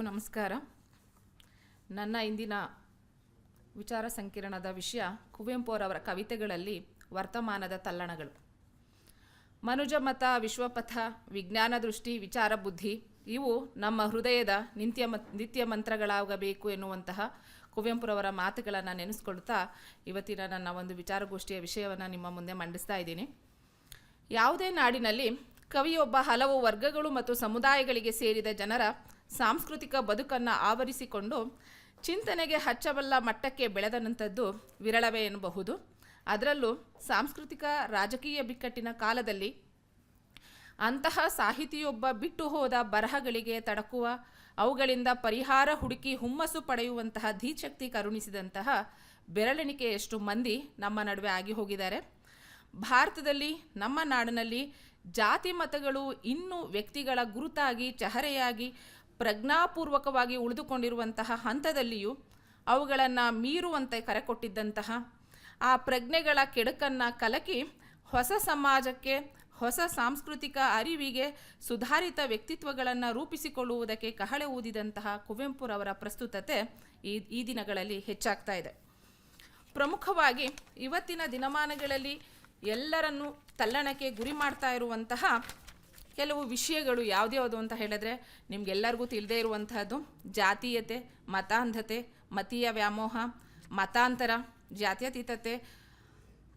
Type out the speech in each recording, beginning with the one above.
ಎಲ್ಲರಿಗೂ ನಮಸ್ಕಾರ. ನನ್ನ ಇಂದಿನ ವಿಚಾರ ಸಂಕಿರಣದ ವಿಷಯ ಕುವೆಂಪು ಅವರವರ ಕವಿತೆಗಳಲ್ಲಿ ವರ್ತಮಾನದ ತಲ್ಲಣಗಳು. ಮನುಜ ಮತ, ವಿಶ್ವಪಥ, ವಿಜ್ಞಾನ ದೃಷ್ಟಿ, ವಿಚಾರ ಬುದ್ಧಿ ಇವು ನಮ್ಮ ಹೃದಯದ ನಿತ್ಯ ನಿತ್ಯ ಮಂತ್ರಗಳಾಗಬೇಕು ಎನ್ನುವಂತಹ ಕುವೆಂಪುರವರ ಮಾತುಗಳನ್ನು ನೆನೆಸ್ಕೊಳ್ತಾ ಇವತ್ತಿನ ನನ್ನ ಒಂದು ವಿಚಾರಗೋಷ್ಠಿಯ ವಿಷಯವನ್ನು ನಿಮ್ಮ ಮುಂದೆ ಮಂಡಿಸ್ತಾ ಇದ್ದೀನಿ. ಯಾವುದೇ ನಾಡಿನಲ್ಲಿ ಕವಿಯೊಬ್ಬ ಹಲವು ವರ್ಗಗಳು ಮತ್ತು ಸಮುದಾಯಗಳಿಗೆ ಸೇರಿದ ಜನರ ಸಾಂಸ್ಕೃತಿಕ ಬದುಕನ್ನು ಆವರಿಸಿಕೊಂಡು ಚಿಂತನೆಗೆ ಹಚ್ಚಬಲ್ಲ ಮಟ್ಟಕ್ಕೆ ಬೆಳೆದನಂಥದ್ದು ವಿರಳವೇ ಎನ್ನಬಹುದು. ಅದರಲ್ಲೂ ಸಾಂಸ್ಕೃತಿಕ ರಾಜಕೀಯ ಬಿಕ್ಕಟ್ಟಿನ ಕಾಲದಲ್ಲಿ ಅಂತಹ ಸಾಹಿತಿಯೊಬ್ಬ ಬಿಟ್ಟು ಹೋದ ಬರಹಗಳಿಗೆ ತಡಕುವ, ಅವುಗಳಿಂದ ಪರಿಹಾರ ಹುಡುಕಿ ಹುಮ್ಮಸ್ಸು ಪಡೆಯುವಂತಹ ಧೀಶಕ್ತಿ ಕರುಣಿಸಿದಂತಹ ಬೆರಳೆಣಿಕೆಯಷ್ಟು ಮಂದಿ ನಮ್ಮ ನಡುವೆ ಆಗಿ ಹೋಗಿದ್ದಾರೆ. ಭಾರತದಲ್ಲಿ, ನಮ್ಮ ನಾಡಿನಲ್ಲಿ ಜಾತಿ ಮತಗಳು ಇನ್ನೂ ವ್ಯಕ್ತಿಗಳ ಗುರುತಾಗಿ, ಚಹರೆಯಾಗಿ ಪ್ರಜ್ಞಾಪೂರ್ವಕವಾಗಿ ಉಳಿದುಕೊಂಡಿರುವಂತಹ ಹಂತದಲ್ಲಿಯೂ ಅವುಗಳನ್ನು ಮೀರುವಂತೆ ಕರೆ ಕೊಟ್ಟಿದ್ದಂತಹ ಆ ಪ್ರಜ್ಞೆಗಳ ಕೆಡುಕನ್ನು ಕಲಕಿ ಹೊಸ ಸಮಾಜಕ್ಕೆ, ಹೊಸ ಸಾಂಸ್ಕೃತಿಕ ಅರಿವಿಗೆ ಸುಧಾರಿತ ವ್ಯಕ್ತಿತ್ವಗಳನ್ನು ರೂಪಿಸಿಕೊಳ್ಳುವುದಕ್ಕೆ ಕಹಳೆ ಊದಿದಂತಹ ಕುವೆಂಪುರವರ ಪ್ರಸ್ತುತತೆ ಈ ಈ ದಿನಗಳಲ್ಲಿ ಹೆಚ್ಚಾಗ್ತಾ ಇದೆ. ಪ್ರಮುಖವಾಗಿ ಇವತ್ತಿನ ದಿನಮಾನಗಳಲ್ಲಿ ಎಲ್ಲರನ್ನು ತಲ್ಲಣಕ್ಕೆ ಗುರಿ ಮಾಡ್ತಾ ಇರುವಂತಹ ಕೆಲವು ವಿಷಯಗಳು ಯಾವ್ದ್ಯಾವುದು ಅಂತ ಹೇಳಿದ್ರೆ ನಿಮ್ಗೆಲ್ಲರಿಗೂ ತಿಳಿದೇ ಇರುವಂತಹದ್ದು ಜಾತೀಯತೆ, ಮತಾಂಧತೆ, ಮತೀಯ ವ್ಯಾಮೋಹ, ಮತಾಂತರ, ಜಾತ್ಯತೀತತೆ,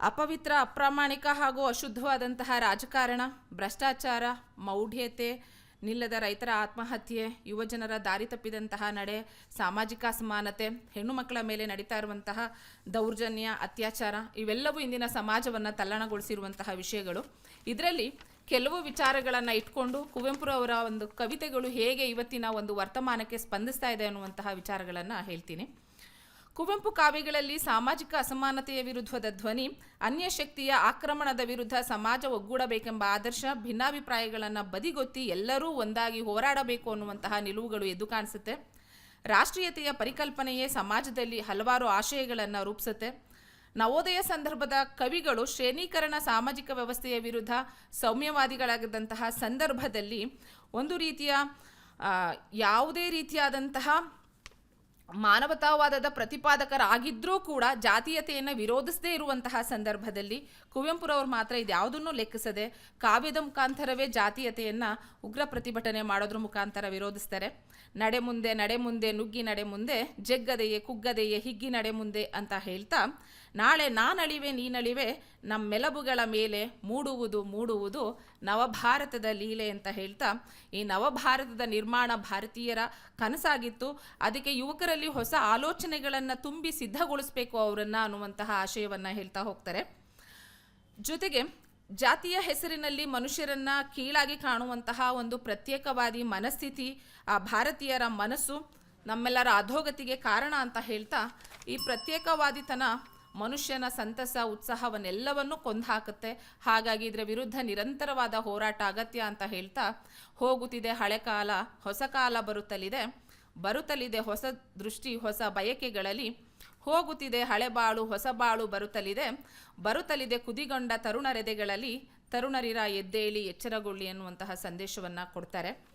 ಅಪವಿತ್ರ, ಅಪ್ರಾಮಾಣಿಕ ಹಾಗೂ ಅಶುದ್ಧವಾದಂತಹ ರಾಜಕಾರಣ, ಭ್ರಷ್ಟಾಚಾರ, ಮೌಢ್ಯತೆ, ನಿಲ್ಲದ ರೈತರ ಆತ್ಮಹತ್ಯೆ, ಯುವಜನರ ದಾರಿ ತಪ್ಪಿದಂತಹ ನಡೆ, ಸಾಮಾಜಿಕ ಅಸಮಾನತೆ ಹೆಣ್ಣು ಮಕ್ಕಳ ಮೇಲೆ ನಡೀತಾ ಇರುವಂತಹ ದೌರ್ಜನ್ಯ, ಅತ್ಯಾಚಾರ, ಇವೆಲ್ಲವೂ ಇಂದಿನ ಸಮಾಜವನ್ನು ತಲ್ಲಣಗೊಳಿಸಿರುವಂತಹ ವಿಷಯಗಳು. ಇದರಲ್ಲಿ ಕೆಲವು ವಿಚಾರಗಳನ್ನು ಇಟ್ಕೊಂಡು ಕುವೆಂಪುರವರ ಒಂದು ಕವಿತೆಗಳು ಹೇಗೆ ಇವತ್ತಿನ ಒಂದು ವರ್ತಮಾನಕ್ಕೆ ಸ್ಪಂದಿಸ್ತಾ ಇದೆ ಅನ್ನುವಂತಹ ವಿಚಾರಗಳನ್ನು ಹೇಳ್ತೀನಿ. ಕುವೆಂಪು ಕಾವ್ಯಗಳಲ್ಲಿ ಸಾಮಾಜಿಕ ಅಸಮಾನತೆಯ ವಿರುದ್ಧದ ಧ್ವನಿ ಅನ್ಯ ಶಕ್ತಿಯ ಆಕ್ರಮಣದ ವಿರುದ್ಧ ಸಮಾಜ ಒಗ್ಗೂಡಬೇಕೆಂಬ ಆದರ್ಶ, ಭಿನ್ನಾಭಿಪ್ರಾಯಗಳನ್ನು ಬದಿಗೊತ್ತಿ ಎಲ್ಲರೂ ಒಂದಾಗಿ ಹೋರಾಡಬೇಕು ಅನ್ನುವಂತಹ ನಿಲುವುಗಳು ಎದ್ದು ಕಾಣಿಸುತ್ತೆ. ರಾಷ್ಟ್ರೀಯತೆಯ ಪರಿಕಲ್ಪನೆಯೇ ಸಮಾಜದಲ್ಲಿ ಹಲವಾರು ಆಶಯಗಳನ್ನು ರೂಪಿಸುತ್ತೆ. ನವೋದಯ ಸಂದರ್ಭದ ಕವಿಗಳು ಶ್ರೇಣೀಕರಣ ಸಾಮಾಜಿಕ ವ್ಯವಸ್ಥೆಯ ವಿರುದ್ಧ ಸೌಮ್ಯವಾದಿಗಳಾಗಿದ್ದಂತಹ ಸಂದರ್ಭದಲ್ಲಿ ಒಂದು ರೀತಿಯ ಯಾವುದೇ ರೀತಿಯಾದಂತಹ ಮಾನವತಾವಾದದ ಪ್ರತಿಪಾದಕರಾಗಿದ್ದರೂ ಕೂಡ ಜಾತೀಯತೆಯನ್ನು ವಿರೋಧಿಸದೇ ಇರುವಂತಹ ಸಂದರ್ಭದಲ್ಲಿ ಕುವೆಂಪುರವರು ಮಾತ್ರ ಇದ್ಯಾವುದನ್ನು ಲೆಕ್ಕಿಸದೆ ಕಾವ್ಯದ ಮುಖಾಂತರವೇ ಜಾತೀಯತೆಯನ್ನು ಉಗ್ರ ಪ್ರತಿಭಟನೆ ಮಾಡೋದ್ರ ಮುಖಾಂತರ ವಿರೋಧಿಸ್ತಾರೆ. ನಡೆ ಮುಂದೆ ನಡೆ ಮುಂದೆ, ನುಗ್ಗಿ ನಡೆ ಮುಂದೆ, ಜಗ್ಗದೆಯೇ, ಕುಗ್ಗದೆಯೇ, ಹಿಗ್ಗಿ ನಡೆ ಮುಂದೆ ಅಂತ ಹೇಳ್ತಾ ನಾಳೆ ನಾನಳಿವೆ, ನೀನಳಿವೆ ನಮ್ಮೆಲಬುಗಳ ಮೇಲೆ ಮೂಡುವುದು ಮೂಡುವುದು ನವಭಾರತದ ಲೀಲೆ ಅಂತ ಹೇಳ್ತಾ, ಈ ನವಭಾರತದ ನಿರ್ಮಾಣ ಭಾರತೀಯರ ಕನಸಾಗಿತ್ತು. ಅದಕ್ಕೆ ಯುವಕರಲ್ಲಿ ಹೊಸ ಆಲೋಚನೆಗಳನ್ನು ತುಂಬಿ ಸಿದ್ಧಗೊಳಿಸಬೇಕು ಅವರನ್ನು ಅನ್ನುವಂತಹ ಆಶಯವನ್ನು ಹೇಳ್ತಾ ಹೋಗ್ತಾರೆ. ಜೊತೆಗೆ ಜಾತಿಯ ಹೆಸರಿನಲ್ಲಿ ಮನುಷ್ಯರನ್ನ ಕೀಳಾಗಿ ಕಾಣುವಂತಹ ಒಂದು ಪ್ರತ್ಯೇಕವಾದಿ ಮನಸ್ಥಿತಿ, ಆ ಭಾರತೀಯರ ಮನಸ್ಸು ನಮ್ಮೆಲ್ಲರ ಅಧೋಗತಿಗೆ ಕಾರಣ ಅಂತ ಹೇಳ್ತಾ, ಈ ಪ್ರತ್ಯೇಕವಾದಿತನ ಮನುಷ್ಯನ ಸಂತಸ, ಉತ್ಸಾಹವನ್ನೆಲ್ಲವನ್ನೂ ಕೊಂದು ಹಾಕುತ್ತೆ ಹಾಗಾಗಿ ಇದರ ವಿರುದ್ಧ ನಿರಂತರವಾದ ಹೋರಾಟ ಅಗತ್ಯ ಅಂತ ಹೇಳ್ತಾ ಹೋಗುತ್ತಿದೆ ಹಳೆ ಕಾಲ, ಹೊಸ ಕಾಲ ಬರುತ್ತಲಿದೆ. ಬರುತ್ತಲಿದೆ ಹೊಸ ದೃಷ್ಟಿ, ಹೊಸ ಬಯಕೆಗಳಲ್ಲಿ ಹೋಗುತ್ತಿದೆ ಹಳೆ ಬಾಳು, ಹೊಸ ಬಾಳು ಬರುತ್ತಲಿದೆ. ಬರುತ್ತಲಿದೆ ಕುದಿಗೊಂಡ ತರುಣರೆದೆಗಳಲ್ಲಿ ತರುಣರಿರ ಎದ್ದೇಳಿ ಎಚ್ಚರಗೊಳ್ಳಿ ಎನ್ನುವಂತಹ ಸಂದೇಶವನ್ನು ಕೊಡ್ತಾರೆ.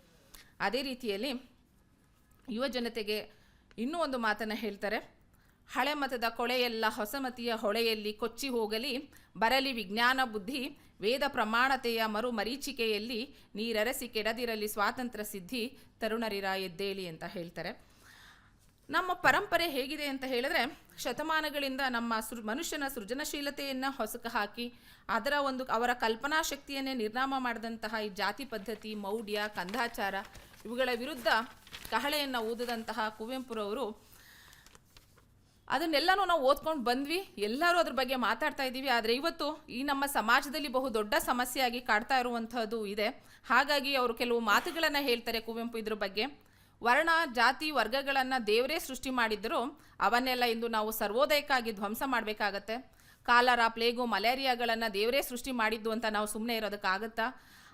ಅದೇ ರೀತಿಯಲ್ಲಿ ಯುವ ಜನತೆಗೆ ಇನ್ನೂ ಒಂದು ಮಾತನ್ನು ಹೇಳ್ತಾರೆ. ಹಳೆ ಮತದ ಕೊಳೆಯೆಲ್ಲ ಹೊಸಮತಿಯ ಹೊಳೆಯಲ್ಲಿ ಕೊಚ್ಚಿ ಹೋಗಲಿ, ಬರಲಿ ವಿಜ್ಞಾನ ಬುದ್ಧಿ, ವೇದ ಪ್ರಮಾಣತೆಯ ಮರು ಮರೀಚಿಕೆಯಲ್ಲಿ ನೀರರಸಿ ಕೆಡದಿರಲಿ ಸ್ವಾತಂತ್ರ್ಯ ಸಿದ್ಧಿ, ತರುಣರಿರ ಎದ್ದೇಳಿ ಅಂತ ಹೇಳ್ತಾರೆ. ನಮ್ಮ ಪರಂಪರೆ ಹೇಗಿದೆ ಅಂತ ಹೇಳಿದ್ರೆ, ಶತಮಾನಗಳಿಂದ ನಮ್ಮ ಸೃ, ಮನುಷ್ಯನ ಸೃಜನಶೀಲತೆಯನ್ನು ಹೊಸಕ ಹಾಕಿ, ಅದರ ಒಂದು ಅವರ ಕಲ್ಪನಾ ಶಕ್ತಿಯನ್ನೇ ನಿರ್ನಾಮ ಮಾಡಿದಂತಹ ಈ ಜಾತಿ ಪದ್ಧತಿ, ಮೌಢ್ಯ, ಕಂದಾಚಾರ, ಇವುಗಳ ವಿರುದ್ಧ ಕಹಳೆಯನ್ನು ಊದದಂತಹ ಕುವೆಂಪುರವರು ಅದನ್ನೆಲ್ಲನೂ ನಾವು ಓದ್ಕೊಂಡು ಬಂದ್ವಿ. ಎಲ್ಲರೂ ಅದ್ರ ಬಗ್ಗೆ ಮಾತಾಡ್ತಾ ಇದ್ದೀವಿ. ಆದರೆ ಇವತ್ತು ಈ ನಮ್ಮ ಸಮಾಜದಲ್ಲಿ ಬಹು ದೊಡ್ಡ ಸಮಸ್ಯೆಯಾಗಿ ಕಾಡ್ತಾ ಇರುವಂಥದ್ದು ಇದೆ. ಹಾಗಾಗಿ ಅವರು ಕೆಲವು ಮಾತುಗಳನ್ನು ಹೇಳ್ತಾರೆ ಕುವೆಂಪು ಇದ್ರ ಬಗ್ಗೆ. ವರ್ಣ, ಜಾತಿ, ವರ್ಗಗಳನ್ನು ದೇವರೇ ಸೃಷ್ಟಿ ಮಾಡಿದ್ದರೂ ಅವನ್ನೆಲ್ಲ ಇಂದು ನಾವು ಸರ್ವೋದಯಕ್ಕಾಗಿ ಧ್ವಂಸ ಮಾಡಬೇಕಾಗತ್ತೆ. ಕಾಲರ, ಪ್ಲೇಗು, ಮಲೇರಿಯಾಗಳನ್ನು ದೇವರೇ ಸೃಷ್ಟಿ ಮಾಡಿದ್ದು ಅಂತ ನಾವು ಸುಮ್ಮನೆ ಇರೋದಕ್ಕಾಗತ್ತಾ?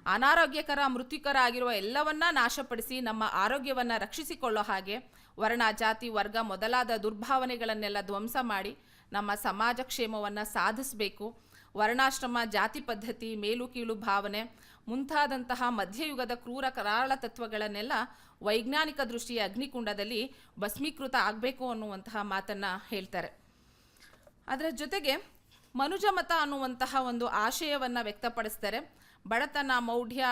ಅನಾರೋಗ್ಯಕರ, ಮೃತ್ಯುಕರ ಆಗಿರುವ ಎಲ್ಲವನ್ನ ನಾಶಪಡಿಸಿ ನಮ್ಮ ಆರೋಗ್ಯವನ್ನು ರಕ್ಷಿಸಿಕೊಳ್ಳೋ ಹಾಗೆ ವರ್ಣ, ಜಾತಿ, ವರ್ಗ ಮೊದಲಾದ ದುರ್ಭಾವನೆಗಳನ್ನೆಲ್ಲ ಧ್ವಂಸ ಮಾಡಿ ನಮ್ಮ ಸಮಾಜ ಕ್ಷೇಮವನ್ನು ಸಾಧಿಸಬೇಕು. ವರ್ಣಾಶ್ರಮ, ಜಾತಿ ಪದ್ಧತಿ, ಮೇಲು, ಕೀಳು ಭಾವನೆ ಮುಂತಾದಂತಹ ಮಧ್ಯಯುಗದ ಕ್ರೂರ ಕರಾಳ ತತ್ವಗಳನ್ನೆಲ್ಲ ವೈಜ್ಞಾನಿಕ ದೃಷ್ಟಿಯ ಅಗ್ನಿಕುಂಡದಲ್ಲಿ ಭಸ್ಮೀಕೃತ ಆಗಬೇಕು ಅನ್ನುವಂತಹ ಮಾತನ್ನು ಹೇಳ್ತಾರೆ. ಅದರ ಜೊತೆಗೆ ಮನುಜ ಮತ ಅನ್ನುವಂತಹ ಒಂದು ಆಶಯವನ್ನು ವ್ಯಕ್ತಪಡಿಸ್ತಾರೆ. ಬಡತನ, ಮೌಢ್ಯ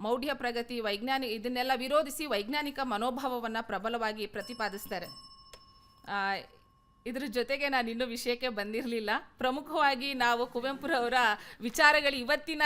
ಮೌಢ್ಯ ಪ್ರಗತಿ, ವೈಜ್ಞಾನಿ ಇದನ್ನೆಲ್ಲ ವಿರೋಧಿಸಿ ವೈಜ್ಞಾನಿಕ ಮನೋಭಾವವನ್ನು ಪ್ರಬಲವಾಗಿ ಪ್ರತಿಪಾದಿಸ್ತಾರೆ. ಇದ್ರ ಜೊತೆಗೆ ನಾನು ಇನ್ನೂ ವಿಷಯಕ್ಕೆ ಬಂದಿರಲಿಲ್ಲ. ಪ್ರಮುಖವಾಗಿ ನಾವು ಕುವೆಂಪುರವರ ವಿಚಾರಗಳು ಇವತ್ತಿನ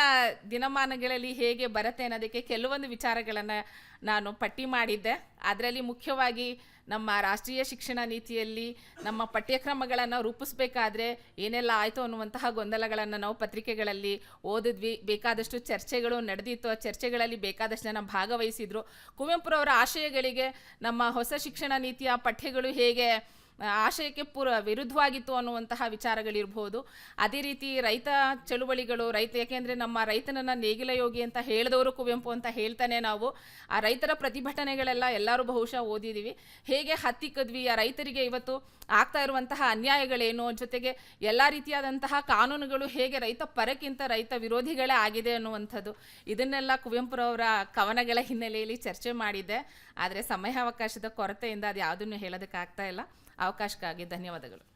ದಿನಮಾನಗಳಲ್ಲಿ ಹೇಗೆ ಬರುತ್ತೆ ಅನ್ನೋದಕ್ಕೆ ಕೆಲವೊಂದು ವಿಚಾರಗಳನ್ನು ನಾನು ಪಟ್ಟಿ ಮಾಡಿದ್ದೆ. ಅದರಲ್ಲಿ ಮುಖ್ಯವಾಗಿ ನಮ್ಮ ರಾಷ್ಟ್ರೀಯ ಶಿಕ್ಷಣ ನೀತಿಯಲ್ಲಿ ನಮ್ಮ ಪಠ್ಯಕ್ರಮಗಳನ್ನು ರೂಪಿಸಬೇಕಾದ್ರೆ ಏನೆಲ್ಲ ಆಯಿತು ಅನ್ನುವಂತಹ ಗೊಂದಲಗಳನ್ನು ನಾವು ಪತ್ರಿಕೆಗಳಲ್ಲಿ ಓದಿದ್ವಿ. ಬೇಕಾದಷ್ಟು ಚರ್ಚೆಗಳು ನಡೆದಿತ್ತು. ಆ ಚರ್ಚೆಗಳಲ್ಲಿ ಬೇಕಾದಷ್ಟು ಜನ ಭಾಗವಹಿಸಿದ್ರು. ಕುವೆಂಪುರವರ ಆಶಯಗಳಿಗೆ ನಮ್ಮ ಹೊಸ ಶಿಕ್ಷಣ ನೀತಿಯ ಪಠ್ಯಗಳು ಹೇಗೆ ಆಶಯಕ್ಕೆ ಪೂರ ವಿರುದ್ಧವಾಗಿತ್ತು ಅನ್ನುವಂತಹ ವಿಚಾರಗಳಿರ್ಬೋದು. ಅದೇ ರೀತಿ ರೈತ ಚಳುವಳಿಗಳು, ರೈತ ಯಾಕೆಂದರೆ ನಮ್ಮ ರೈತನನ್ನ ನೇಗಿಲ ಯೋಗಿ ಅಂತ ಹೇಳಿದವರು ಕುವೆಂಪು ಅಂತ ಹೇಳ್ತಾನೆ ನಾವು. ಆ ರೈತರ ಪ್ರತಿಭಟನೆಗಳೆಲ್ಲ ಎಲ್ಲರೂ ಬಹುಶಃ ಓದಿದ್ದೀವಿ ಹೇಗೆ ಹತ್ತಿಕ್ಕದ್ವಿ ಆ ರೈತರಿಗೆ ಇವತ್ತು ಆಗ್ತಾ ಇರುವಂತಹ ಅನ್ಯಾಯಗಳೇನು, ಜೊತೆಗೆ ಎಲ್ಲ ರೀತಿಯಾದಂತಹ ಕಾನೂನುಗಳು ಹೇಗೆ ರೈತ ಪರಕ್ಕಿಂತ ರೈತ ವಿರೋಧಿಗಳೇ ಆಗಿದೆ ಅನ್ನುವಂಥದ್ದು. ಇದನ್ನೆಲ್ಲ ಕುವೆಂಪುರವರ ಕವನಗಳ ಹಿನ್ನೆಲೆಯಲ್ಲಿ ಚರ್ಚೆ ಮಾಡಿದ್ದೆ. ಆದರೆ ಸಮಯಾವಕಾಶದ ಕೊರತೆಯಿಂದ ಅದು ಯಾವುದನ್ನು ಹೇಳೋದಕ್ಕಾಗ್ತಾ ಇಲ್ಲ. ಅವಕಾಶಕ್ಕಾಗಿ ಧನ್ಯವಾದಗಳು.